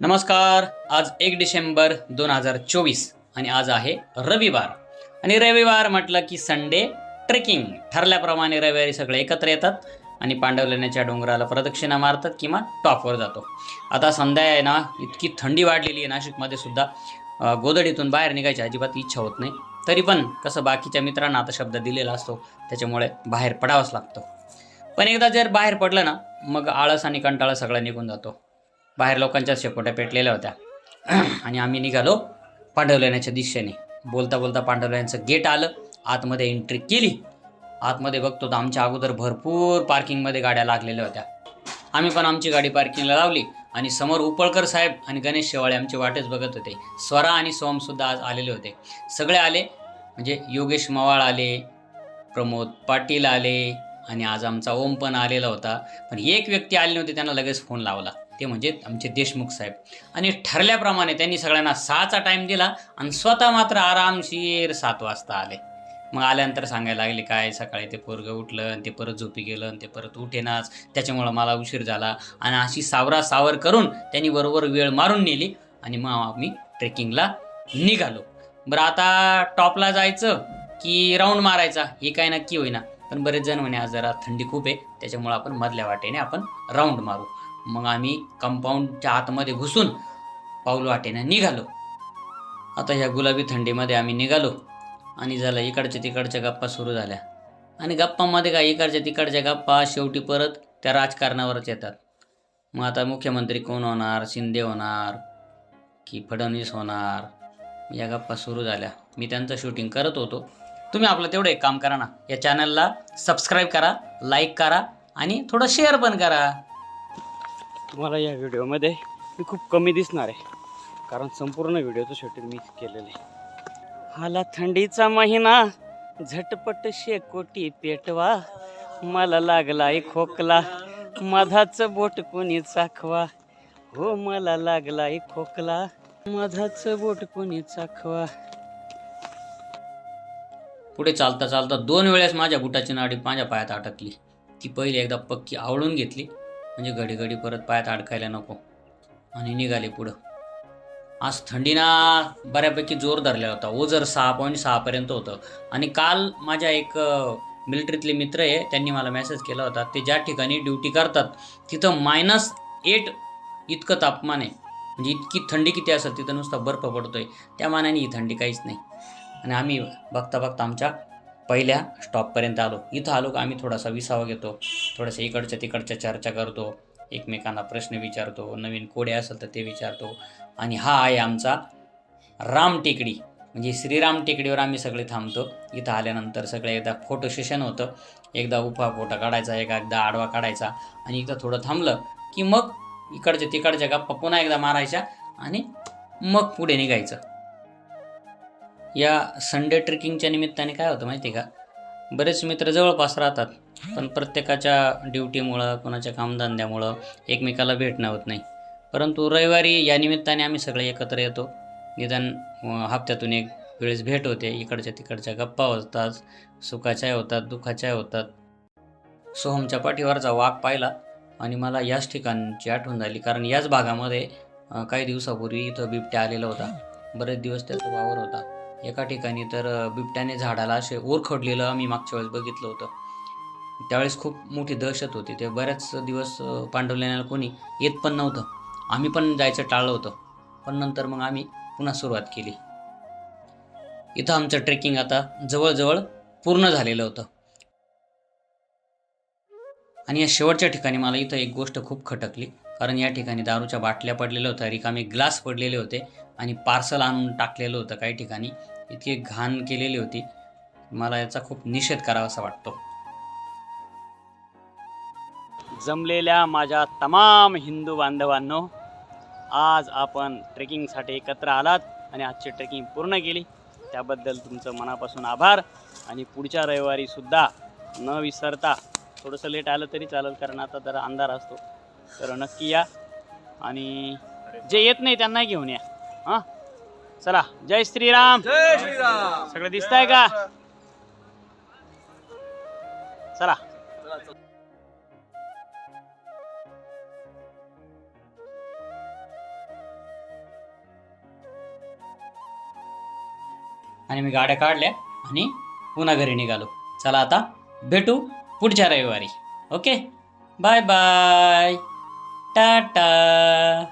नमस्कार. आज एक डिसेंबर दोन हजार चोवीस आणि आज आहे रविवार. आणि रविवार म्हटलं की संडे ट्रेकिंग ठरल्याप्रमाणे रविवारी सगळे एकत्र येतात आणि पांडवलेण्याच्या डोंगराला प्रदक्षिणा मारतात किंवा टॉपवर जातो. आता संध्या आहे ना इतकी थंडी वाढलेली आहे नाशिकमध्ये सुद्धा. गोदडीतून बाहेर निघायची अजिबात इच्छा होत नाही. तरी पण कसं बाकीच्या मित्रांना आता शब्द दिलेला असतो त्याच्यामुळे बाहेर पडावाच लागतो. पण एकदा जर बाहेर पडलं ना मग आळस आणि कंटाळा सगळा निघून जातो. बाहेर लोकांच्या शेकोट्या पेटलेल्या होत्या. आणि आम्ही निघालो पांडवलेण्याच्या दिशेने. बोलता बोलता पांडवलेण्याचं गेट आलं. आतमध्ये एंट्री केली. आतमध्ये बघतो तर आमच्या अगोदर भरपूर पार्किंगमध्ये गाड्या लागलेल्या होत्या. आम्ही पण आमची गाडी पार्किंगला लावली आणि समोर उपळकर साहेब आणि गणेश शेवाळे आमची वाटेच बघत होते. स्वरा आणि सोमसुद्धा आज आलेले होते. सगळे आले. म्हणजे योगेश मवाळ आले प्रमोद पाटील आले आणि आज आमचा ओम पण आलेला होता. पण एक व्यक्ती आली नव्हती त्यांना लगेच फोन लावला. ते म्हणजे आमचे देशमुख साहेब. आणि ठरल्याप्रमाणे त्यांनी सगळ्यांना सहाचा टाईम दिला आणि स्वतः मात्र आरामशीर सात वाजता आले. मग आल्यानंतर सांगायला लागले काय सकाळी ते पोरगं उठलं आणि ते परत झोपी गेलं आणि ते परत उठेनाच. त्याच्यामुळं मला उशीर झाला. आणि अशी सावरा सावर करून त्यांनी बरोबर वेळ मारून नेली आणि मग आम्ही ट्रेकिंगला निघालो. बरं आता टॉपला जायचं की राऊंड मारायचा? हे काय नक्की होईना. पण बरेच जण म्हणे आज जरा थंडी खूप आहे त्याच्यामुळं आपण मधल्या वाटेने आपण राऊंड मारू. मग आम्ही कंपाऊंडच्या आतमध्ये घुसून पाऊल वाटेने निघालो. आता ह्या गुलाबी थंडीमध्ये आम्ही निघालो आणि झालं इकडच्या तिकडच्या गप्पा सुरू झाल्या. आणि गप्पामध्ये काय इकडच्या तिकडच्या गप्पा शेवटी परत त्या राजकारणावरच येतात. मग आता मुख्यमंत्री कोण होणार? शिंदे होणार की फडणवीस होणार? या गप्पा सुरू झाल्या. मी त्यांचं शूटिंग करत होतो. तुम्ही आपलं तेवढं एक काम करा ना या चॅनलला सबस्क्राईब करा लाईक करा आणि थोडं शेअर पण करा. तुम्हाला या व्हिडिओमध्ये मी खूप कमी दिसणार आहे कारण संपूर्ण व्हिडिओचं शूटिंग मी केलेलं आहे. आला थंडीचा महिना झटपट शेकोटी पेटवा मला लागलाय खोकला मधाचं बोट कोणी चाखवा? हो मला लागलाय खोकला मधाचं बोट कोणी चाखवा? पुढे चालता चालता दोन वेळेस माझ्या बुटाची नाडी माझ्या पायात अटकली. ती पहिली एकदा पक्की आवळून घेतली. म्हणजे घडी घडी परत पायात अडकायला नको. आणि निघाले पुढं. आज थंडीना बऱ्यापैकी जोर धरलेला होता. ओझर सहा पॉईंट सहापर्यंत होतं. आणि काल माझ्या एक मिलिटरीतले मित्र आहे त्यांनी मला मेसेज केला होता. ते ज्या ठिकाणी ड्युटी करतात तिथं मायनस एट इतकं तापमान आहे. म्हणजे इतकी थंडी किती असेल तिथं नुसता बर्फ पडतोय. त्या मानाने ही थंडी काहीच नाही. आणि आम्ही बघता बघता आमच्या पहिल्या स्टॉपपर्यंत आलो. इथं आलो का आम्ही थोडासा विसावा घेतो. थोडंसं इकडच्या तिकडच्या चर्चा करतो. एकमेकांना प्रश्न विचारतो. नवीन कोडे असेल तर ते विचारतो. आणि हा आहे आमचा राम टेकडी. म्हणजे श्रीराम टेकडीवर आम्ही सगळे थांबतो. इथं आल्यानंतर सगळे एकदा फोटो सेशन होतं. एकदा उफा फोटो काढायचा एका एकदा आडवा काढायचा. आणि एकदा थोडं थांबलं की मग इकडच्या तिकडच्या गप्पा पुन्हा एकदा मारायच्या आणि मग पुढे निघायचं. या संडे ट्रेकिंगच्या निमित्ताने काय होतं माहिती आहे का? बरेच मित्र जवळपास राहतात पण प्रत्येकाच्या ड्युटीमुळं कोणाच्या कामधंद्यामुळं एकमेकाला भेटणं होत नाही. परंतु रविवारी या निमित्ताने आम्ही सगळे एकत्र येतो. निदान हप्त्यातून एक वेळेस भेट होते. इकडच्या तिकडच्या गप्पा होतात सुखाच्या होतात दुःखाच्या होतात. सोहमच्या पाठीवरचा वाघ पाहिला आणि मला याच ठिकाणची आठवण झाली. कारण याच भागामध्ये काही दिवसापूर्वी इथं बिबट्या आलेला होता. बरेच दिवस त्याचा वावर होता. एका ठिकाणी तर बिबट्याने झाडाला असे ओरखडलेलं आम्ही मागच्या वेळेस बघितलं होतं. त्यावेळेस खूप मोठी दहशत होती. ते बऱ्याच दिवस पांडवलेण्याला कोणी येत पण नव्हतं. आम्ही पण जायचं टाळलं होतं. पण नंतर मग आम्ही पुन्हा सुरुवात केली. इथं आमचं ट्रेकिंग आता जवळजवळ पूर्ण झालेलं होतं. आणि या शेवटच्या ठिकाणी मला इथं एक गोष्ट खूप खटकली. कारण या ठिकाणी दारूच्या बाटल्या पडलेल्या होत्या रिकामे ग्लास पडलेले होते. आणि पार्सल आणून टाकलेलं होतं काही ठिकाणी. इतकी घाण केलेली होती. मला याचा खूप निषेध करावासा वाटतो. जमलेल्या माझ्या तमाम हिंदू बांधवांनो आज आपण ट्रेकिंगसाठी एकत्र आलात आणि आजची ट्रेकिंग पूर्ण केली. त्याबद्दल तुमचं मनापासून आभार आणि पुढच्या रविवारीसुद्धा न विसरता थोडंसं लेट आलं तरी चालेल कारण आता जरा अंधार असतो. तर नक्की या आणि जे येत नाही त्यांना घेऊन या. हा? चला जय श्रीराम. जय श्रीराम. सगळं दिसतंय का? चला. आणि मी गाड्या काढल्या आणि पुन्हा घरी निघालो. चला आता भेटू पुढच्या रविवारी. ओके? Bye bye. टाटा.